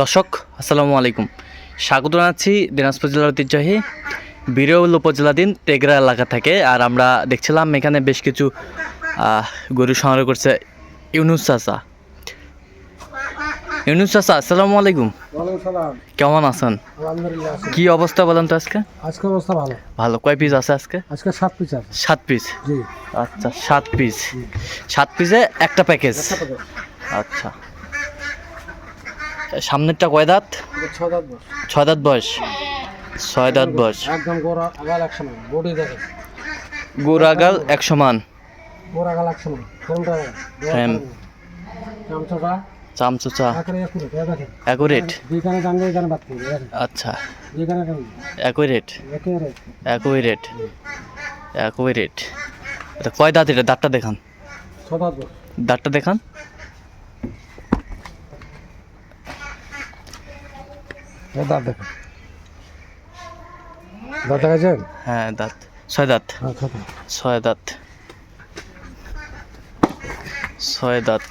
দর্শক আসসালামু আলাইকুম। স্বাগত জানাচ্ছি দিনাজপুর জেলার ঐতিহ্যবাহী বিরল উপজেলাধীন তেগরা এলাকা থেকে। আর আমরা দেখছিলাম এখানে বেশ কিছু গরু সংগ্রহ করছে ইউনুস চাচা। ইউনুস চাচা আসসালামু আলাইকুম। কেমন আছেন? কি অবস্থা বলেন তো আজকে? আজকে অবস্থা ভালো। ভালো। কয় পিস আছে আজকে? আজকে সাত পিস আছে। সাত পিস আচ্ছা সাত পিস সাত পিসে একটা প্যাকেজ আচ্ছা। সামনেরটা কয় দাঁত? ছয় দাঁত বয়স। ছয় দাঁত বয়স। একদম গোড়া গোড়াগাল এক সমান ফ্রেম। চামচুচা অ্যাকুরেট আচ্ছা। অ্যাকুরেট অ্যাকুরেট অ্যাকুরেট কয় দাঁত এটা? দাঁতটা দেখান। দাঁতটা দেখান। দাঁত দেখেন দাঁত দেখাচ্ছেন হ্যাঁ দাঁত। ছয় দাঁত। হ্যাঁ ছ দাঁত। ছয় দাঁত। ছয় দাঁত।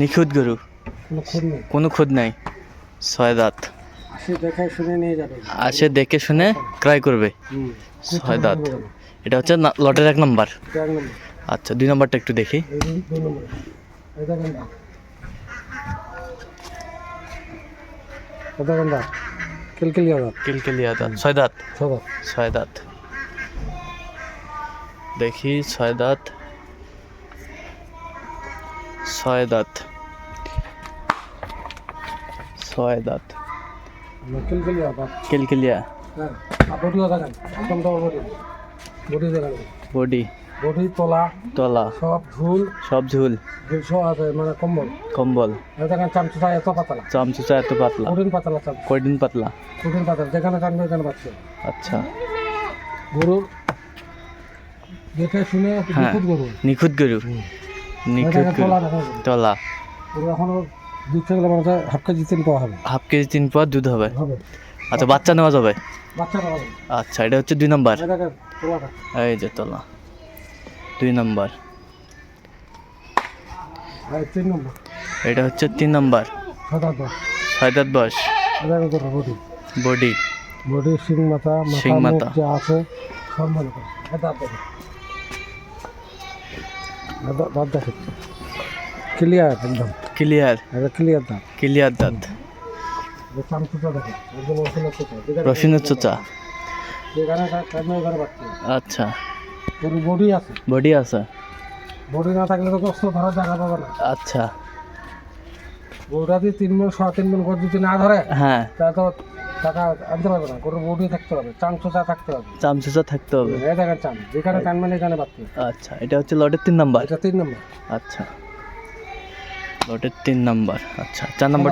নিখুঁত গরু, কোনো খুদ নাই? ছয় দাঁত। আসে দেখে শুনে নিয়ে আসে দেখে শুনে ক্রয় করবে। ছয় দাঁত। এটা হচ্ছে লটের এক নম্বর। আচ্ছা দুই নম্বরটা একটু দেখি। এই দুই- দুই নম্বর এই দেখেন দাঁত এই দেখেন দাঁত কিলকিলিয়া দাঁত কিলকিলিয়া দাঁত ছয় দাঁত ছ দাঁত ছয় দাঁত দেখি ছয় দাঁত ছয় দাঁত ছয় দাঁত আমরা কিলকিলিয়া দাঁত কিলকিলিয়া হ্যাঁ আর বডিও দেখেন একদম ডবল বডি বডি দেখেন বডি তলা তলা। সব ঝুল। সব ঝুল। ঝুল সব আছে মানে কম্বল। কম্বল। দেখেন চামচুটা এত পাতলা। চামচুচা এত পাতলা। কঠিন পাতলা চামচ। কয়দিন পাতলা। কঠিন পাতলা যেখানে টানবে এখানে পাচ্ছে। আচ্ছা। গরুর দেখে শুনে হ্যাঁ। নিখুঁত গরু। নিখুঁত গরু। নিখুঁত গরু। তলা গরু এখনও দুধ থেকে মানে হাফ কেজি তিন পাওয়া হবে। হাফ কেজি তিন পর দুধ হবে। হবে। আচ্ছা বাচ্চা নেওয়া যাবে? আচ্ছা এটা হচ্ছে দুই নম্বর। এই যে তলা। দুই নম্বর। তিন নম্বর। এটা হচ্ছে তিন নম্বর। সাদা দশ ছয় দাঁত বয়স। এই দেখেন তোর বডি? বডি। বডি শিং মাথা শিং মাথা। আছে দাঁত ক্লিয়ার একদম। ক্লিয়ার এটা ক্লিয়ার দাঁত। ক্লিয়ার দাঁত। রসুনের চোচা। আচ্ছা। গরু বডি আছে। বডি আছে? বডি না থাকলে তো কষ্ট ধরার জায়গা পাবে না। আচ্ছা। গরুটা যদি তিন মন তিন মন গরু যদি না ধরে হ্যাঁ। তা তো টাকা আনতে পারবে না। গরুর বডি থাকতে হবে চান চোচা থাকতে হবে। চামচুচা থাকতে হবে? এই দেখেন চান যেখানে টানবেন এখানে বাড়ছে আচ্ছা এটা হচ্ছে লটের তিন নাম্বার? এটা তিন নম্বর। আচ্ছা। লটের তিন নাম্বার আচ্ছা। চার নাম্বার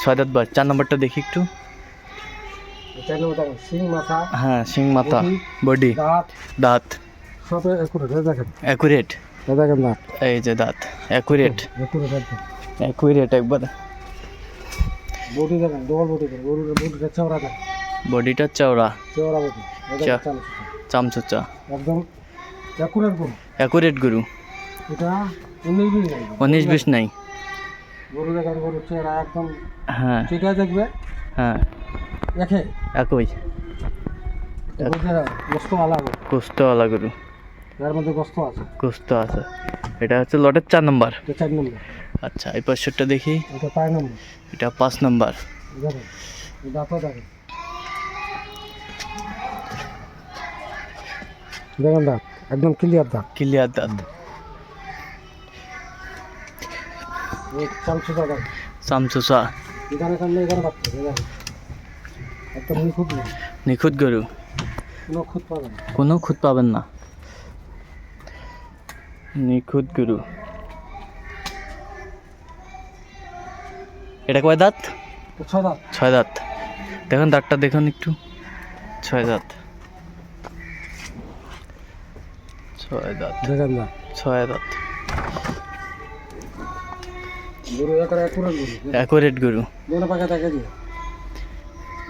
ছয় দাঁত বয়স চার নাম্বারটা দেখি একটু। হ্যাঁ শিং মাথা বডি, বডি। দাঁত। দাঁত। সব একুরেট এই দেখেন। অ্যাকুরেট দেখেন দাঁত। এই যে দাঁত অ্যাকুরেট একুরেট একবার। বডি দেখেন ডবল বডি দেখেন বডিটা চওড়া বডিটা চওড়া। চওড়া বডি। চামচুচা। একদম একুরেট গরু। গরু। এটা উনিশ বিশ নাই। উনিশ বিশ নাই। গরু দেখেন গরুর চেহারা একদম হ্যাঁ। ঠিক আছে দেখবে? হ্যাঁ। দেখে একই। গোস্ত আলাদা কুস্তওয়ালা গরু। এর মধ্যে গোস্ত আছে। কুস্ত আছে। এটা হচ্ছে লটের চার নম্বর। চার নম্বর। আচ্ছা এই পাশেরটা দেখি। এটা পাঁচ নম্বর। এটা পাঁচ নম্বর। দেখেন দাঁত একদম ক্লিয়ার দাঁত। ক্লিয়ার দাঁত। এই দাঁত। চামচুচা। এখানে কামলে এখানে একদম নিখুঁত নিখুঁত গরু। কোনো খুঁত পাবে না। কোনো খুঁত পাবেন না। নিখুঁত গুরু। এটা কয় দাঁত? ছয় দাঁত। ছয় দাঁত। দেখুন দাঁতটা দেখুন একটু। ছয় দাঁত। ছয় দাঁত। দেখেন দাঁত ছয় দাঁত। গরু একার একুরের গরু। অ্যাকুরেট গরু। পাকে দেখে দিয়ে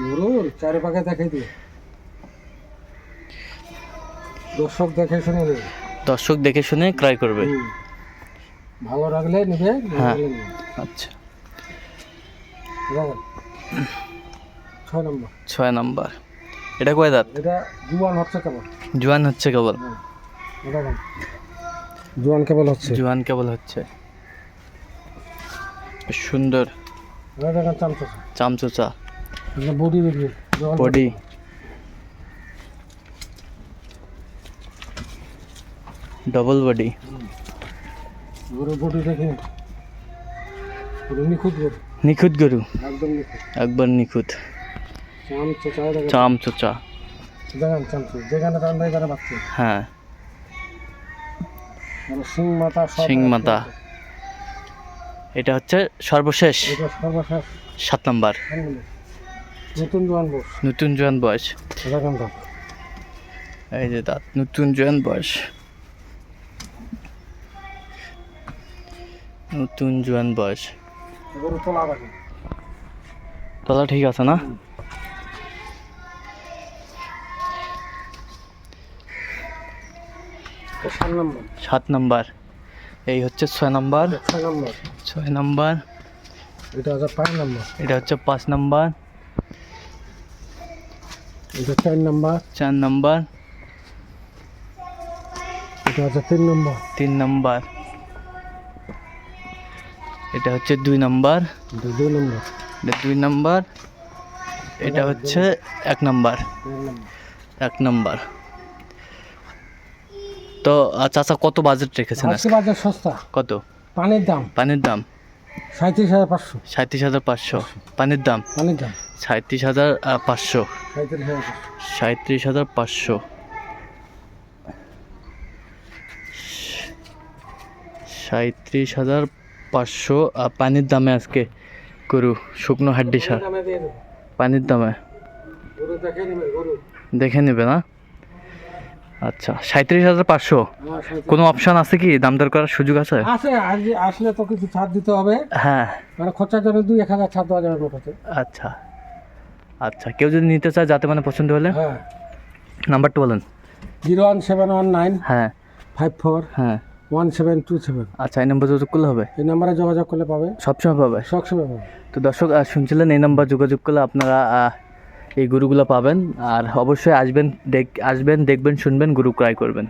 গরুর চারি দেখে দিয়ে দর্শক দেখে শুনে নেবে দর্শক দেখে শুনে ক্রয় করবে। ভালো রাখলে নিবে হ্যাঁ। আচ্ছা। ছয় নম্বর। ছয় নাম্বার। এটা কয় দাঁত? এটা জুয়ান হচ্ছে কেবল। জোয়ান হচ্ছে কেবল? হ্যাঁ। জুয়ান কেবল হচ্ছে। জোয়ান কেবল হচ্ছে। সুন্দর। চামচোচা। Body body. ডবল বডি নিখুঁত গরু। একবার নিখুঁত। এখানে বাচ্চা হ্যাঁ সিং শিং মাথা এটা হচ্ছে সর্বশেষ। সাত নাম্বার। নতুন জোয়ান বস। নতুন জোয়ান বয়স। এই যে দাঁত। নতুন জোয়ান বয়স। নতুন জোয়ান বয়স। তোলা ঠিক আছে না? সাত নম্বর। এই হচ্ছে ছয় নাম্বার। ছয় নম্বর। ছয় নাম্বার। এটা হচ্ছে পাঁচ নম্বর। এটা হচ্ছে পাঁচ নাম্বার। এটা চার নম্বর। চার নাম্বার। এটা হচ্ছে তিন নম্বর। তিন নাম্বার। এটা হচ্ছে দুই নম্বর। দুই নম্বর। এটা দুই নাম্বার। এটা হচ্ছে এক নম্বর। এক নম্বর। তো চাচা কত বাজেট রেখেছেন আজকে? বাজার সস্তা। কত? পানির দাম। পানির দাম? সাঁত্রিশ হাজার পাঁচশো। সাঁত্রিশ হাজার পাঁচশো। পানির দাম? পানির দাম। সাঁত্রিশ হাজার পাঁচশো। সাঁত্রিশ হাজার পাঁচশো। সাঁত্রিশ হাজার পাঁচশো পানির দামে আজকে গরু শুকনো হাড্ডি সার পানির দামে দেখে নেবে না? আচ্ছা সাঁত্রিশ হাজার পাঁচশো। কোনো অপশান আছে কি? দাম দর করার সুযোগ আছে? আছে আসলে তো কিছু ছাড় দিতে হবে। হ্যাঁ। মানে খরচার জন্য দুই এক হাজার ছাড় দেওয়া যাবে আচ্ছা। আচ্ছা কেউ যদি নিতে চায় যাতে মানে পছন্দ হলে? হ্যাঁ। নাম্বারটা বলেন। Zero one seven one nine হ্যাঁ। Five four. হ্যাঁ। One seven two seven. আচ্ছা এই নম্বর যোগাযোগ করলে হবে? এই নাম্বারে যোগাযোগ করলে পাবে। সবসময় পাবে? সবসময় পাবে। তো দর্শক শুনছিলেন এই নাম্বার যোগাযোগ করলে আপনারা এই গরুগুলো পাবেন। আর অবশ্যই আসবেন দেখ আসবেন দেখবেন শুনবেন গুরু ক্রয় করবেন।